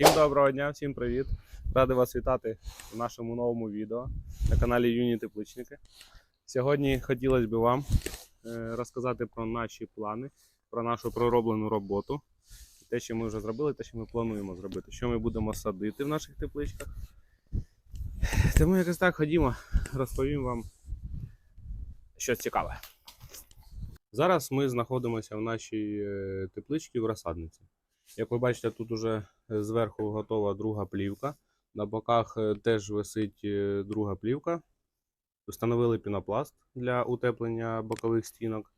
Всім доброго дня, всім привіт! Радий вас вітати в нашому новому відео на каналі Юні Тепличники. Сьогодні хотілося б вам е, розказати про наші плани, про нашу пророблену роботу, те, що ми вже зробили, те, що ми плануємо зробити, що ми будемо садити в наших тепличках. Тому якось так ходімо, розповім вам щось цікаве. Зараз ми знаходимося в нашій е, тепличці в розсадниці. Як ви бачите, тут уже зверху готова друга плівка. На боках е, теж висить е, друга плівка. Встановили пінопласт для утеплення бокових стінок.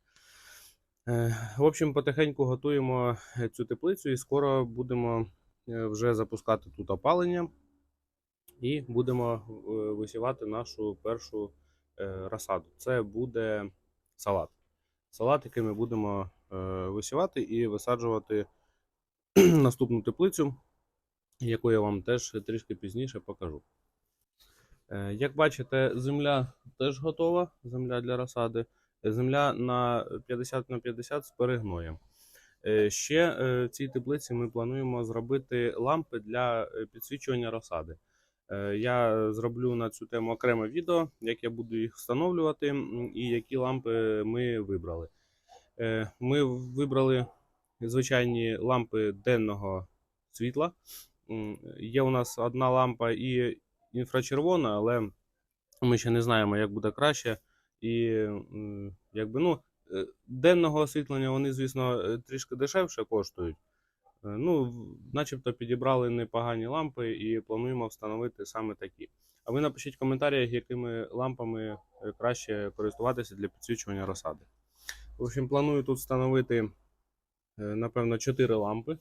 Е, В общем, потихеньку готуємо е, цю теплицю і скоро будемо е, вже запускати тут опалення і будемо е, висівати нашу першу е, розсаду. Це буде салат. Салат, який ми будемо е, висівати і висаджувати наступну теплицю, яку я вам теж трішки пізніше покажу. Е, Як бачите, земля теж готова, земля для розсади. Земля на 50 на 50 з перегноєм. Е, Ще е, в цій теплиці ми плануємо зробити лампи для підсвічування розсади. Я зроблю на цю тему окреме відео, як я буду їх встановлювати і які лампи ми вибрали. Ми вибрали звичайні лампи денного світла. Є у нас одна лампа і інфрачервона, але ми ще не знаємо, як буде краще. І якби, ну, е, денного освітлення вони, звісно, е, трішки дешевше коштують. Е, Ну, начебто підібрали непогані лампи і плануємо встановити саме такі. А ви напишіть в коментарях, якими лампами краще користуватися для підсвічування розсади. В общем, планую тут встановити напевно, 4 лампи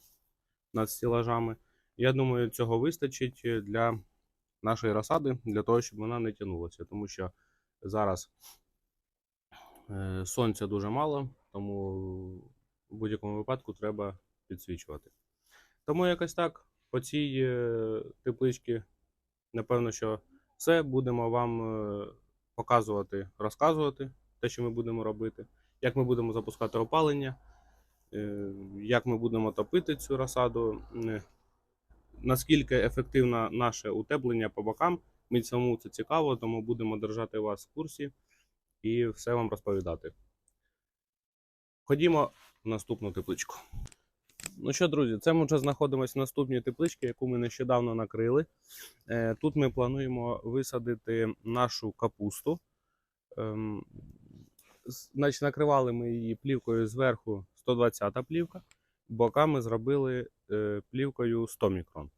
над стілажами. Я думаю, цього вистачить е, для нашої розсади, для того, щоб вона не тягнулася. Тому що зараз е, сонця дуже мало, тому в будь-якому випадку треба підсвічувати. Тому якось так, по цій е, тепличці, напевно, що все будемо вам е, показувати, розказувати те, що ми будемо робити, як ми будемо запускати опалення е, як ми будемо топити цю розсаду, е, наскільки ефективно наше утеплення по бокам. Мені самому це цікаво, тому будемо держати вас в курсі і все вам розповідати. Ходімо в наступну тепличку. Ну що, друзі, це ми вже знаходимося в наступній тепличці, яку ми нещодавно накрили. Е, Тут ми плануємо висадити нашу капусту. Ем, Значить, накривали ми її плівкою зверху 120 плівка, боками зробили е, плівкою 100 мікрон.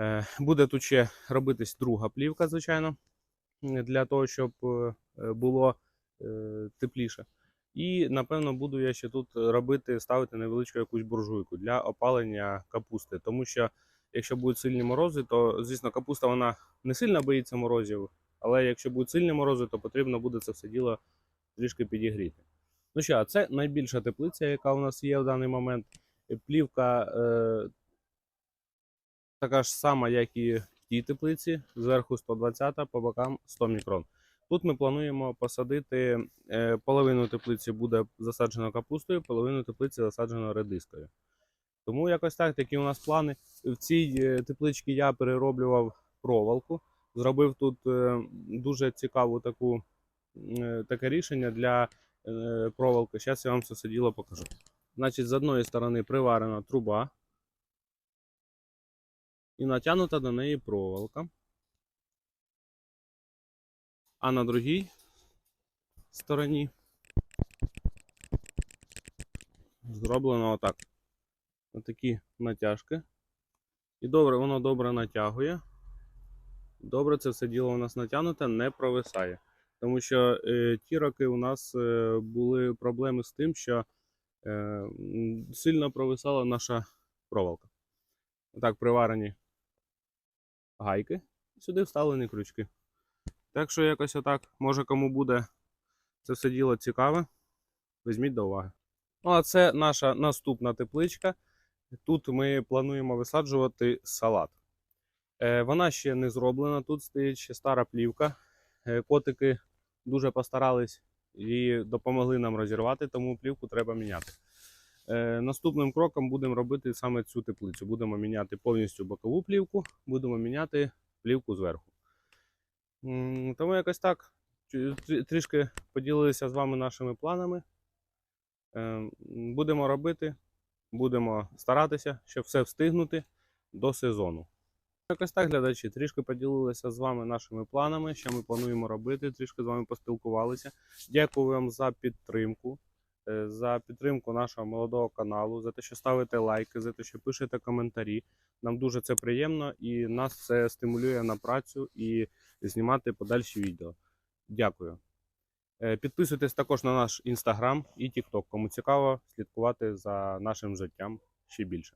Е, буде тут ще робитись друга плівка, звичайно, для того, щоб е, було тепліше. І, напевно, буду я ще тут робити, ставити невеличку якусь буржуйку для опалення капусти. Тому що, якщо будуть сильні морози, то, звісно, капуста вона не сильно боїться морозів, але якщо будуть сильні морози, то потрібно буде це все діло трішки підігріти. Ну що, а це найбільша теплиця, яка у нас є в даний момент. Е, Плівка е, така ж сама, як і в тій теплиці. Зверху 120, по бокам 100 мікрон. Тут ми плануємо посадити е, половину теплиці буде засаджено капустою, половину теплиці засаджено редискою. Тому якось так, такі у нас плани. В цій е, тепличці я перероблював проволоку. Зробив тут е, дуже цікаву таку, таке рішення для е, проволоки. Зараз я вам це все діло покажу. Значить, з одної сторони приварена труба і натягнута до неї проволока. А на другій стороні зроблено отак. Отакі натяжки. І добре, воно добре натягує. Добре, це все діло у нас натягнуте, не провисає. Тому що е, ті роки у нас е, були проблеми з тим, що е, сильно провисала наша проволока. Отак приварені гайки, сюди вставлені крючки. Так що якось отак, може кому буде це все діло цікаве, візьміть до уваги. Ну, а це наша наступна тепличка. Тут ми плануємо висаджувати салат. Вона ще не зроблена, тут стоїть ще стара плівка. Котики дуже постарались і допомогли нам розірвати, тому плівку треба міняти. Е, наступним кроком будемо робити саме цю теплицю. Будемо міняти повністю бокову плівку, будемо міняти плівку зверху. Тому якось так. Трішки поділилися з вами нашими планами. Е, Будемо робити, будемо старатися, щоб все встигнути до сезону. Якось так, глядачі, трішки поділилися з вами нашими планами, що ми плануємо робити, трішки з вами поспілкувалися. Дякую вам за підтримку, е, за підтримку нашого молодого каналу, за те, що ставите лайки, за те, що пишете коментарі. Нам дуже це приємно і нас це стимулює на працю і знімати подальші відео. Дякую. Е, Підписуйтесь також на наш інстаграм і тікток, кому цікаво слідкувати за нашим життям ще більше.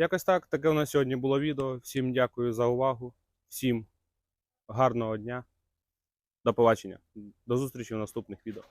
Якось так, таке у нас сьогодні було відео. Всім дякую за увагу, всім гарного дня. До побачення. До зустрічі в наступних відео.